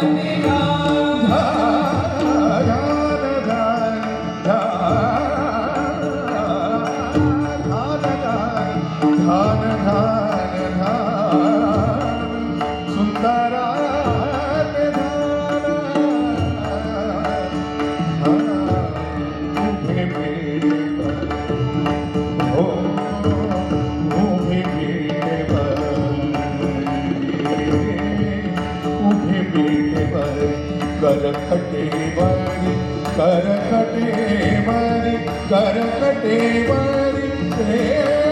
Obrigado. കരക്കട്ടേ മാറി കരക്കട്ടേ മാറി